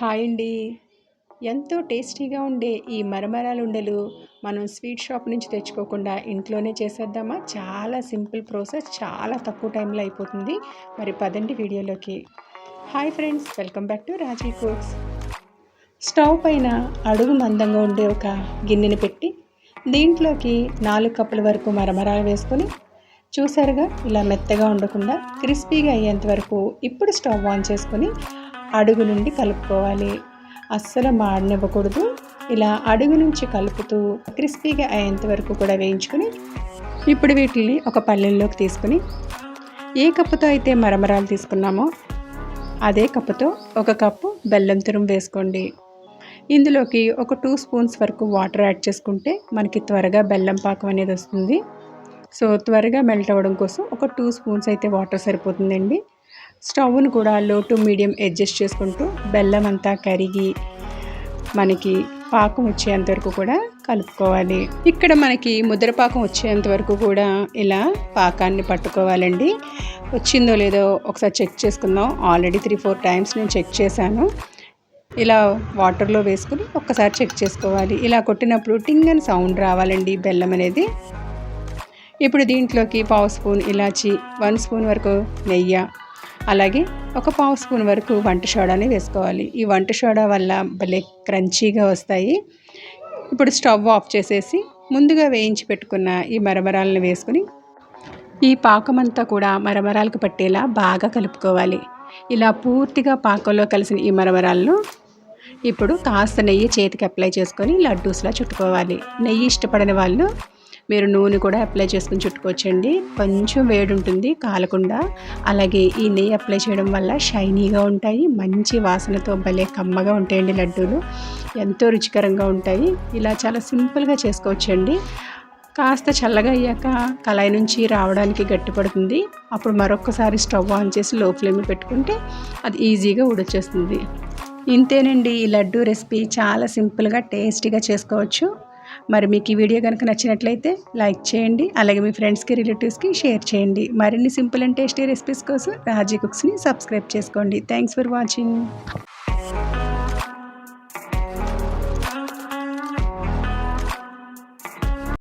Hi అండి. ఎంతో టేస్టీగా ఉండే ఈ మరమరాలు ఉండలు మనం స్వీట్ షాప్ నుంచి తెచ్చుకోకుండా ఇంట్లోనే చేసేద్దామా? చాలా సింపుల్ ప్రాసెస్ చాలా తక్కువ టైంలో అయిపోతుంది. మరి పదండి వీడియోలోకి. Hi friends welcome back to Raji cooks stove పైన అడుగు మందంగా ఉండే ఒక గిన్నెని పెట్టి దీంట్లోకి నాలుగు కప్పుల వరకు మరమరాలు వేసుకొని చూసారుగా ఇలా మెత్తగా ఉండకుండా క్రిస్పీగా అయ్యేంత వరకు ఇప్పుడు స్టవ్ ఆన్ చేసుకొని అడుగు నుండి కలుపుకోవాలి. అస్సలు మాడనివ్వకూడదు. ఇలా అడుగు నుంచి కలుపుతూ క్రిస్పీగా అయ్యేంత వరకు కూడా వేయించుకొని ఇప్పుడు వీటిని ఒక పల్లెల్లోకి తీసుకుని ఏ కప్పుతో అయితే మరమరాలు తీసుకున్నామో అదే కప్పుతో ఒక కప్పు బెల్లం తురుము వేసుకోండి. ఇందులోకి ఒక టూ స్పూన్స్ వరకు వాటర్ యాడ్ చేసుకుంటే మనకి త్వరగా బెల్లం పాకం అనేది వస్తుంది. సో త్వరగా మెల్ట్ అవ్వడం కోసం ఒక టూ స్పూన్స్ అయితే వాటర్ సరిపోతుందండి. స్టవ్ను కూడా లో టు మీడియం అడ్జస్ట్ చేసుకుంటూ బెల్లం అంతా కరిగి మనకి పాకం వచ్చేంత వరకు కూడా కలుపుకోవాలి. ఇక్కడ మనకి ముద్రపాకం వచ్చేంత వరకు కూడా ఇలా పాకాన్ని పట్టుకోవాలండి. వచ్చిందో లేదో ఒకసారి చెక్ చేసుకుందాం. ఆల్రెడీ త్రీ ఫోర్ టైమ్స్ నేను చెక్ చేశాను. ఇలా వాటర్లో వేసుకుని ఒక్కసారి చెక్ చేసుకోవాలి. ఇలా కొట్టినప్పుడు టింగ్ అని సౌండ్ రావాలండి బెల్లం అనేది. ఇప్పుడు దీంట్లోకి పావు స్పూన్ ఇలాచి వన్ స్పూన్ వరకు నెయ్యి అలాగే ఒక పావు స్పూన్ వరకు వంట సోడాని వేసుకోవాలి. ఈ వంట సోడా వల్ల భలే క్రంచీగా వస్తాయి. ఇప్పుడు స్టవ్ ఆఫ్ చేసేసి ముందుగా వేయించి పెట్టుకున్న ఈ మరమరాలను వేసుకుని ఈ పాకమంతా కూడా మరమరాలకు పట్టేలా బాగా కలుపుకోవాలి. ఇలా పూర్తిగా పాకంలో కలిసిన ఈ మరమరాలను ఇప్పుడు కాస్త నెయ్యి చేతికి అప్లై చేసుకొని లడ్డూస్లా చుట్టుకోవాలి. నెయ్యి ఇష్టపడని వాళ్ళు మీరు నూనె కూడా అప్లై చేసుకుని చుట్టుకోవచ్చండి. కొంచెం వేడి ఉంటుంది కాలకుండా. అలాగే ఈ నెయ్యి అప్లై చేయడం వల్ల షైనీగా ఉంటాయి. మంచి వాసనతో భలే కమ్మగా ఉంటాయండి లడ్డూలు. ఎంతో రుచికరంగా ఉంటాయి. ఇలా చాలా సింపుల్గా చేసుకోవచ్చండి. కాస్త చల్లగా అయ్యాక కళాయి నుంచి రావడానికి గట్టిపడుతుంది. అప్పుడు మరొకసారి స్టవ్ ఆన్ చేసి లో ఫ్లేమ్ పెట్టుకుంటే అది ఈజీగా ఉడొచ్చేస్తుంది ఇంతేనండి. ఈ లడ్డు రెసిపీ చాలా సింపుల్గా టేస్టీగా చేసుకోవచ్చు. మరి మీకు ఈ వీడియో కనుక నచ్చినట్లయితే లైక్ చేయండి అలాగే మీ ఫ్రెండ్స్కి రిలేటివ్స్కి షేర్ చేయండి. మరిన్ని సింపుల్ అండ్ టేస్టీ రెసిపీస్ కోసం రాజీ కుక్స్ని సబ్స్క్రైబ్ చేసుకోండి. Thanks for watching.